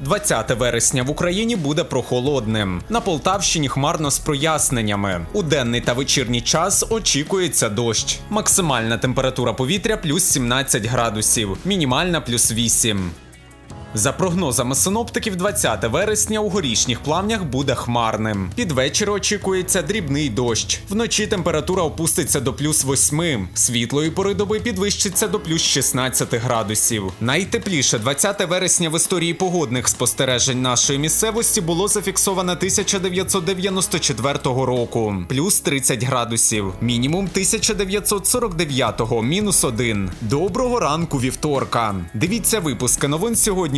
20 вересня в Україні буде прохолодним. На Полтавщині хмарно з проясненнями. У денний та вечірній час очікується дощ. Максимальна температура повітря плюс 17 градусів, мінімальна плюс 8. За прогнозами синоптиків, 20 вересня у горішніх плавнях буде хмарним. Під вечір очікується дрібний дощ. Вночі температура опуститься до плюс 8. Світлої пори доби підвищиться до плюс 16 градусів. Найтепліше 20 вересня в історії погодних спостережень нашої місцевості було зафіксовано 1994 року, плюс 30 градусів. Мінімум 1949 мінус 1. Доброго ранку вівторка. Дивіться випуски новин сьогодні